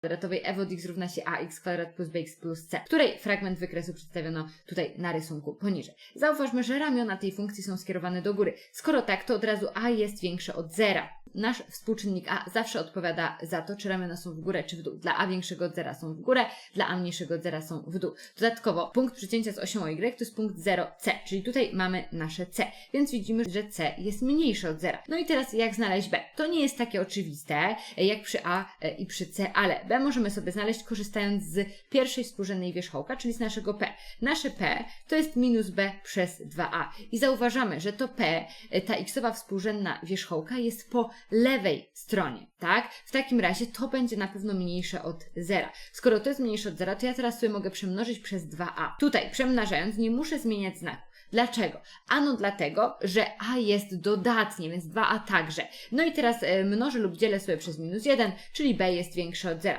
kwadratowej f od x równa się ax kwadrat plus bx plus c, której fragment wykresu przedstawiono tutaj na rysunku poniżej. Zauważmy, że ramiona tej funkcji są skierowane do góry. Skoro tak, to od razu a jest większe od zera. Nasz współczynnik a zawsze odpowiada za to, czy ramiona są w górę, czy w dół. Dla a większego od zera są w górę, dla a mniejszego od zera są w dół. Dodatkowo punkt przecięcia z osią y to jest punkt 0c, czyli tutaj mamy nasze c, więc widzimy, że c jest mniejsze od zera. No i teraz jak znaleźć b? To nie jest takie oczywiste, jak przy a e, i przy c, ale b możemy sobie znaleźć korzystając z pierwszej współrzędnej wierzchołka, czyli z naszego p. Nasze p to jest minus b przez 2a. I zauważamy, że to p, e, ta xowa współrzędna wierzchołka jest po lewej stronie, tak? W takim razie to będzie na pewno mniejsze od zera. Skoro to jest mniejsze od zera, to ja teraz sobie mogę przemnożyć przez 2a. Tutaj przemnażając nie muszę zmieniać znaku. Dlaczego? Ano dlatego, że a jest dodatnie, więc 2a także. No i teraz e, mnożę lub dzielę sobie przez minus 1, czyli b jest większe od zera.